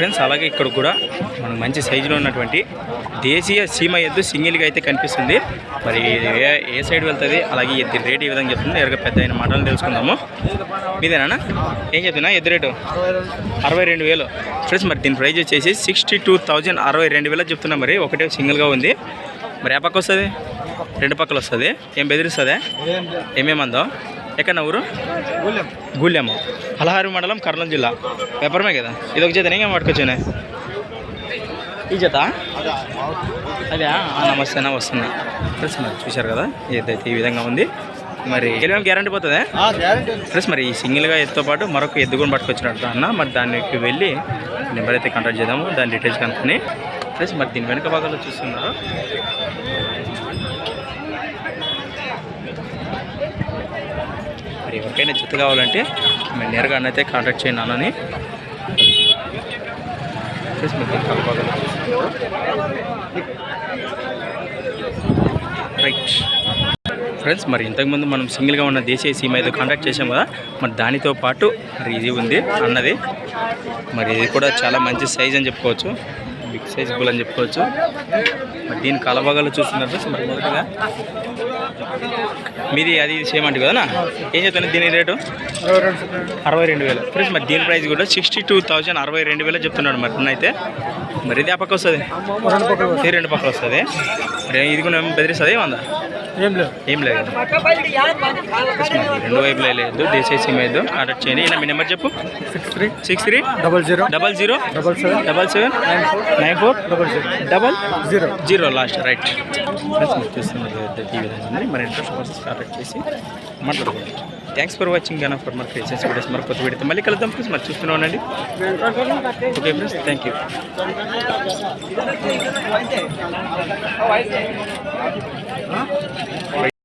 Friends అలాగే ఇక్కడ కూడా మనకు మంచి సైజులో ఉన్నటువంటి దేశీయ సీమ ఎద్దు సింగిల్గా అయితే కనిపిస్తుంది. మరి ఏ ఏ సైడ్ వెళ్తుంది? అలాగే ఎద్దు రేట్ ఏ విధంగా చెప్తుంది. ఎరగ పెద్ద అయిన మాటలు తెలుసుకుందాము. మీదేనా ఏం చెప్తున్నా? ఎద్దు రేటు? అరవై రెండు వేలు. ఫ్రెండ్స్ మరి దీని ప్రైజ్ వచ్చేసి సిక్స్టీ టూ థౌజండ్ అరవై రెండు వేలు చెప్తున్నా మరి. ఒకటే సింగిల్గా ఉంది. మరి ఏ పక్క వస్తుంది? రెండు పక్కలు వస్తుంది. ఏం బెదిరిస్తుందా? ఏమేమందో ఎక్కడ ఊరు? గూళ్ళెమ్మ పలహారు మండలం కర్నూలు జిల్లా. వ్యాపారమే కదా? ఇది ఒక జత నేను పట్టుకొచ్చానే ఈ జత అదే నమస్తే అన్న. వస్తున్నా ఫ్రెండ్స్ మరి చూశారు కదా? ఏదైతే ఈ విధంగా ఉంది. మరి గెలివేం గ్యారంటీ పోతుందా? ఫ్రెండ్స్ మరి ఈ సింగిల్గా ఎత్తుతో పాటు మరొక ఎద్దు కూడా పట్టుకొచ్చినట్టు అన్న. మరి దానికి వెళ్ళి నెంబర్ అయితే కాంటాక్ట్ చేద్దాము. దాని డీటెయిల్స్ కనుక్కొని. ఫ్రెండ్స్ మరి దీని వెనుక భాగంలో చూస్తున్నారు? మరి ఎవరికైనా జత కావాలంటే మేము నేరుగా అన్నైతే కాంటాక్ట్ చేయండి అన్నని. ఫ్రెండ్స్ రైట్ ఫ్రెండ్స్ మరి ఇంతకుముందు మనం సింగిల్గా ఉన్న దేశీయ సీమ అయితే కాంటాక్ట్ చేసాం కదా మరి దానితో పాటు మరి ఇది ఉంది అన్నది. మరి ఇది కూడా చాలా మంచి సైజ్ అని చెప్పుకోవచ్చు. బిగ్ సైజ్ బుల్ అని చెప్పుకోవచ్చు. మరి దీని కలభాగాలు చూస్తున్నారు మరి మొదటగా. మీది అది సేమ్ అంటే కదా ఏం చెప్తాను దీని రేటు? అరవై రెండు వేలు. ఫ్రెండ్స్ మరి దీని ప్రైస్ కూడా సిక్స్టీ టూ థౌజండ్ అరవై రెండు వేలు చెప్తున్నాడు మరి అయితే. మరి ఇది ఆ పక్క వస్తుంది. రెండు పక్కలు వస్తుంది. మరి ఇది కూడా బెదిరిస్తుంది ఏమందా ఏం లేదు. రెండు వైపులా లేదు. సీమ లేదు. కాంటాక్ట్ చేయండి. ఇలా మీ నెంబర్ చెప్పు. Six three six three double zero double zero double seven double seven nine four double zero double zero zero last right చూస్తున్నారు ఈ విధంగా ఉంది. మరి ఇంట్రెస్ట్ కాంటాక్ట్ చేసి మాట్లాడుకోండి థ్యాంక్స్ ఫర్ వాచింగ్ గన్ ఫర్ మర్ క్రియేషన్స్ వీడియోస్ మరి కొత్త వీడియో మళ్ళీ కలుద్దాం ఫ్రెండ్స్. మరి చూస్తూనే ఉండండి. Okay friends thank you huh?